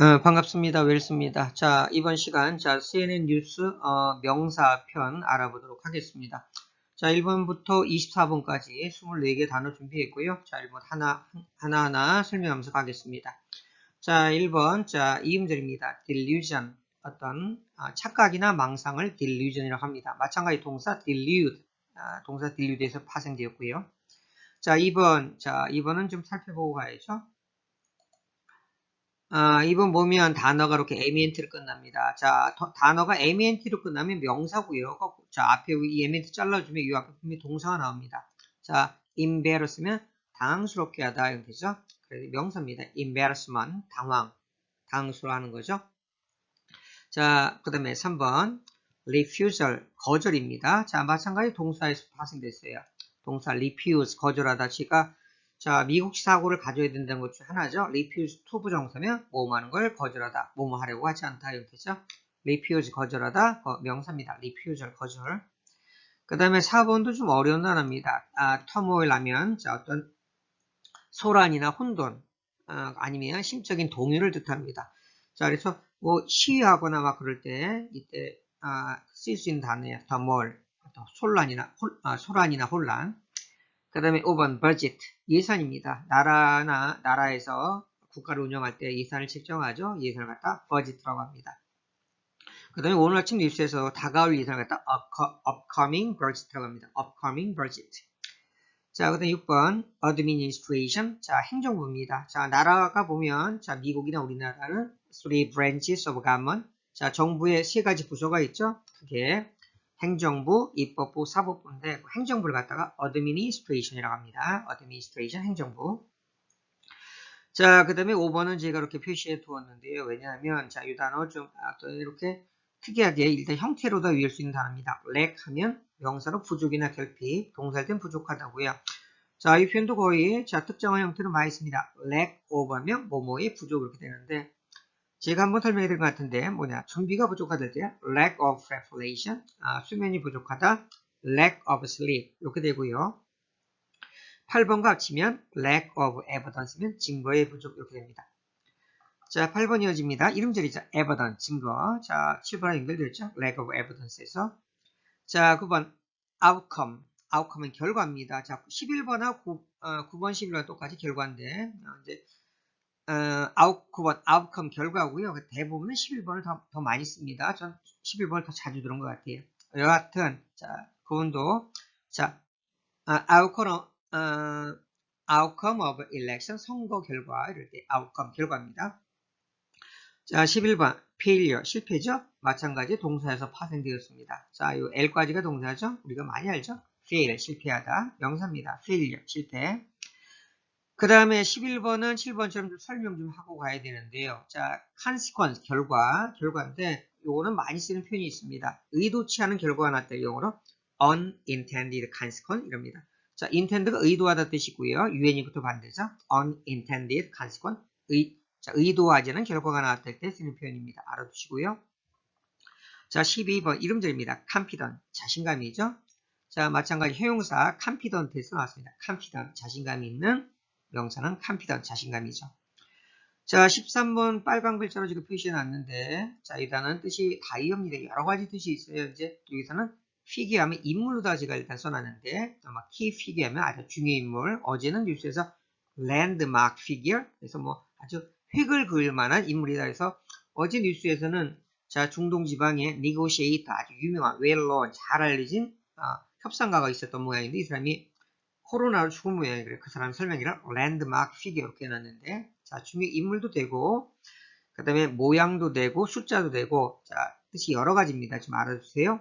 어, 반갑습니다. 웰스입니다. 자, 이번 시간, 자, CNN 뉴스, 어, 명사편 알아보도록 하겠습니다. 자, 1번부터 24번까지 24개 단어 준비했고요. 자, 1번 하나, 하나하나 설명하면서 가겠습니다. 자, 1번, 자, 이 음절입니다. delusion. 어떤 아, 착각이나 망상을 delusion이라고 합니다. 마찬가지 동사 delude. 아, 동사 delude에서 파생되었고요. 자, 2번, 자, 2번은 좀 살펴보고 가야죠. 아, 이번 보면 단어가 이렇게 MENT로 끝납니다. 자, 더- 단어가 MENT로 끝나면 명사고요. 거- 자, 앞에 이 MENT 잘라주면 이 앞에 분명히 동사가 나옵니다. 자, embarrass면 당황스럽게 하다 이렇게 되죠. 그래서 명사입니다. embarrassment, 당황, 당황스러워하는 거죠. 자, 그 다음에 3번 refusal, 거절입니다. 자, 마찬가지 동사에서 파생됐어요. 동사 refuse, 거절하다. 제가 자, 미국식 사고를 가져야 된다는 것 중 하나죠. refuse to 부정사면 뭐뭐 하는 걸 거절하다, 뭐뭐 하려고 하지 않다 이렇게 되죠. refuse 거절하다, 거- 명사입니다. refusal 거절. 그 다음에 4번도 좀 어려운 단어입니다. 아, 터모일 하면 자, 어떤 소란이나 혼돈 아, 아니면 심적인 동요를 뜻합니다. 자, 그래서 뭐 시위하거나 막 그럴 때 이때 아, 쓸 수 있는 단어예요. 터모일, 소란이나 혼, 아, 소란이나 혼란. 그 다음에 5번 budget 예산입니다. 나라나 나라에서 국가를 운영할 때 예산을 책정하죠. 예산을 갖다 budget라고 합니다. 그 다음에 오늘 아침 뉴스에서 다가올 예산을 갖다 upco- upcoming budget라고 합니다. upcoming budget. 자, 그 다음에 6번 administration. 자, 행정부입니다. 자, 나라가 보면 자, 미국이나 우리나라는 three branches of government. 자, 정부의 세 가지 부서가 있죠. 그게 행정부, 입법부, 사법부인데 그 행정부를 갖다가 administration이라고 합니다. administration 행정부. 자, 그 다음에 5번은 제가 이렇게 표시해 두었는데요. 왜냐하면 자, 이 단어 좀 아, 또 이렇게 특이하게 일단 형태로 다 외울 수 있는 단어입니다. lack 하면 명사로 부족이나 결핍, 동사일 땐 부족하다고요. 자, 이 표현도 거의 자, 특정한 형태로 많이 씁니다. lack of 하면 뭐뭐의 부족 이렇게 되는데 제가 한번 설명해 드린 것 같은데 뭐냐? 준비가 부족하다 때 lack of preparation 아, 수면이 부족하다. lack of sleep. 이렇게 되고요. 8번과 합치면 lack of evidence면 증거의 부족. 이렇게 됩니다. 자 8번 이어집니다. 이름절이죠? evidence 증거. 자 7번에 연결되었죠? lack of evidence에서. 자 9번 outcome. outcome은 결과입니다. 자 11번하고 9, 어, 9번 11번 똑같이 결과인데 어, 이제 어, 아웃, 9번 아웃컴 결과고요. 그 대부분은 11번을 더, 더 많이 씁니다. 전 11번을 더 자주 들은 것 같아요. 여하튼 자 그분도 자 아, 아웃컴 어, outcome of election 선거 결과 이럴 때 outcome 결과입니다. 자 11번 failure 실패죠. 마찬가지 동사에서 파생되었습니다. 자, 요 L까지가 동사죠. 우리가 많이 알죠. fail 실패하다 명사입니다. failure 실패. 그 다음에 11번은 7번처럼 좀 설명 좀 하고 가야 되는데요. 자, consequence, 결과, 결과인데, 요거는 많이 쓰는 표현이 있습니다. 의도치 않은 결과가 났다. 영어로 unintended consequence 이럽니다. 자, intend가 의도하다 뜻이고요. un이부터 반대죠. unintended consequence, 의, 자, 의도하지 않은 결과가 나왔을 때 쓰는 표현입니다. 알아두시고요. 자, 12번 이름절입니다. confident, 자신감이죠. 자, 마찬가지 형용사 confident에서 나왔습니다. confident, 자신감 있는 명사는 confident, 자신감이죠. 자, 13번 빨간 글자로 지금 표시해 놨는데, 자, 이 단어는 뜻이 다이어입니다. 여러 가지 뜻이 있어요. 이제 여기서는 피규어 하면 인물로다 제가 일단 써놨는데, 아마 키 피규어 하면 아주 중요한 인물. 어제는 뉴스에서 랜드마크 피규어, 그래서 뭐 아주 획을 그을 만한 인물이다 해서 어제 뉴스에서는 자, 중동 지방에 니고시에이터 아주 유명한 웰런 잘 알려진 아, 협상가가 있었던 모양인데 이 사람이 코로나로 죽은. 그래서 그 사람 설명이랑 랜드마크 피규어 이렇게 해놨는데 자 중에 인물도 되고 그 다음에 모양도 되고 숫자도 되고 자 뜻이 여러 가지입니다. 좀 알아주세요.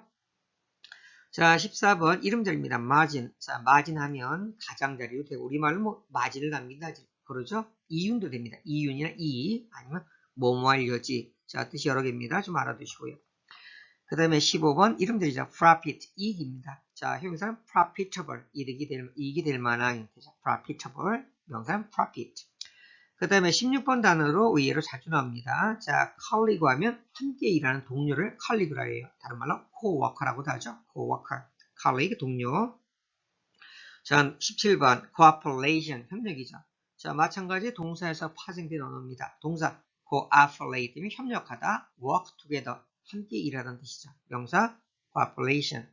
자 14번 이름절입니다. 마진 자 마진 하면 가장자리도 되고 우리말로 뭐 마진을 남긴다 그러죠. 이윤도 됩니다. 이윤이나 이 아니면 뭐뭐 알려지 자 뜻이 여러 개입니다. 좀 알아두시고요. 그 다음에 15번 이름들이죠. profit, 이익입니다. 자, 형용사는 profitable, 이득이 될, 이익이 될 만한 형태죠. profitable, 명사는 profit. 그 다음에 16번 단어로 의외로 자주 나옵니다. 자, colleague 하면 함께 일하는 동료를 colleagu라 해요. 다른 말로 co-worker라고도 하죠. co-worker, colleague, 동료. 자, 17번 cooperation, 협력이죠. 자, 마찬가지 동사에서 파생된 언어입니다. 동사 cooperate면 협력하다, work together 함께 일하다는 뜻이죠. 명사 cooperation.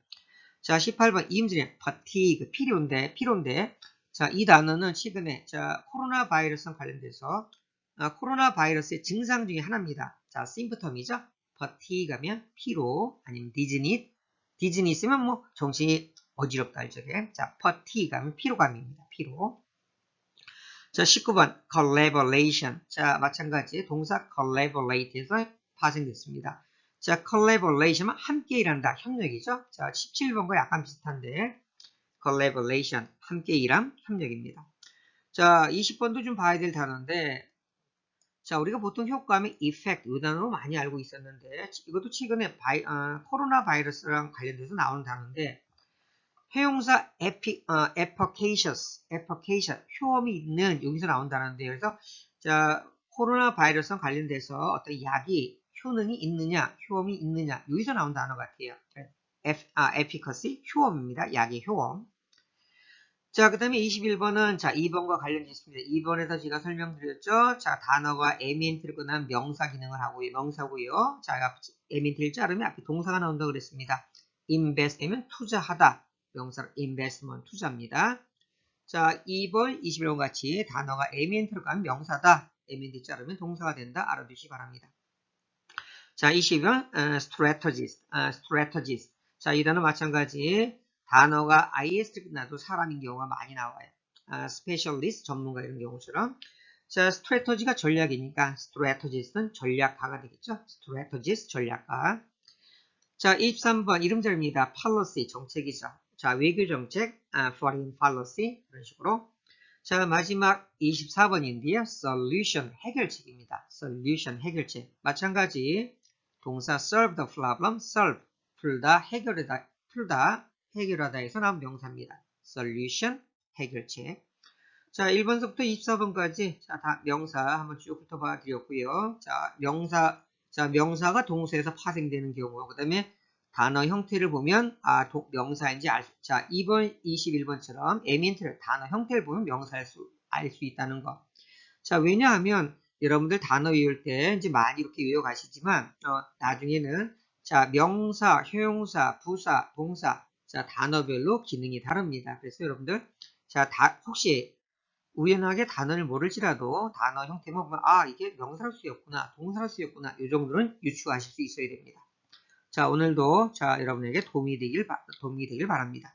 자, 18번 이 문제는 fatigue 필요인데 필요인데 자, 이 단어는 최근에 자, 코로나 바이러스랑 관련돼서 아, 코로나 바이러스의 증상 중에 하나입니다. 자, 심프텀이죠. fatigue하면 피로 아니면 디즈닛 디즈니 있으면 뭐 정신이 어지럽다 이쪽에. 자, fatigue하면 피로감입니다. 피로. 자, 19번 collaboration. 자, 마찬가지 동사 collaborate에서 파생됐습니다. 자, collaboration은 함께 일한다. 협력이죠. 자, 17번과 약간 비슷한데 collaboration 함께 일함 협력입니다. 자, 20번도 좀 봐야 될 단어인데 자, 우리가 보통 효과음의 effect 이 단어로 많이 알고 있었는데 이것도 최근에 바이, 어, 코로나 바이러스랑 관련돼서 나오는 단어인데 회용사 epi, 어, efficacious, efficacious, 효험이 있는 여기서 나온 단어인데요. 그래서 자, 코로나 바이러스랑 관련돼서 어떤 약이 효능이 있느냐, 효험이 있느냐 여기서 나온 단어 같아요. F, 아, efficacy, 효험입니다. 약의 효험. 자, 그 다음에 21번은 자, 2번과 관련됐습니다. 2번에서 제가 설명드렸죠. 자, 단어가 에미엔트를 끝난 명사 기능을 하고요. 명사고요. 자, 에미엔트를 자르면 앞에 동사가 나온다고 그랬습니다. invest면 투자하다. 명사 investment 투자입니다. 자, 2번 21번 같이 단어가 에미엔트를 끝난 명사다. 에미엔트 자르면 동사가 된다. 알아두시기 바랍니다. 자, 22번 어, strategist, 어, strategist. 자, 이 단어 마찬가지 단어가 is 끝나도 사람인 경우가 많이 나와요. 아, 스페셜리스트 전문가 이런 경우처럼 자, 스트레터지가 전략이니까 스트레터지스트는 전략가가 되겠죠. 스트레터지스트 전략가. 자, 23번 이름절입니다. policy 정책이죠. 자, 외교 정책, 아, foreign policy 이런 식으로. 자, 마지막 24번인데요. solution 해결책입니다. solution 해결책. 마찬가지 동사 solve the problem, solve 풀다, 해결하다, 풀다, 해결하다에서 나온 명사입니다. solution, 해결책. 자, 1번서부터 24번까지 자, 다 명사 한번 쭉 훑어봐 드렸고요. 자, 명사, 자, 명사가 동사에서 파생되는 경우, 그 다음에 단어 형태를 보면 아, 도, 명사인지 알 수, 자, 2번, 21번처럼 에미엔트를 단어 형태를 보면 명사일 수, 알 수 있다는 거. 자, 왜냐하면 여러분들 단어 외울 때 이제 많이 이렇게 외워가시지만 어, 나중에는 자, 명사, 효용사, 부사, 동사 자, 단어별로 기능이 다릅니다. 그래서 여러분들 자, 다 혹시 우연하게 단어를 모를지라도 단어 형태만 보면 아, 이게 명사로 쓰였구나, 동사로 쓰였구나. 이 정도는 유추하실 수 있어야 됩니다. 자, 오늘도 자, 여러분에게 도움이 되길 도움이 되길 바랍니다.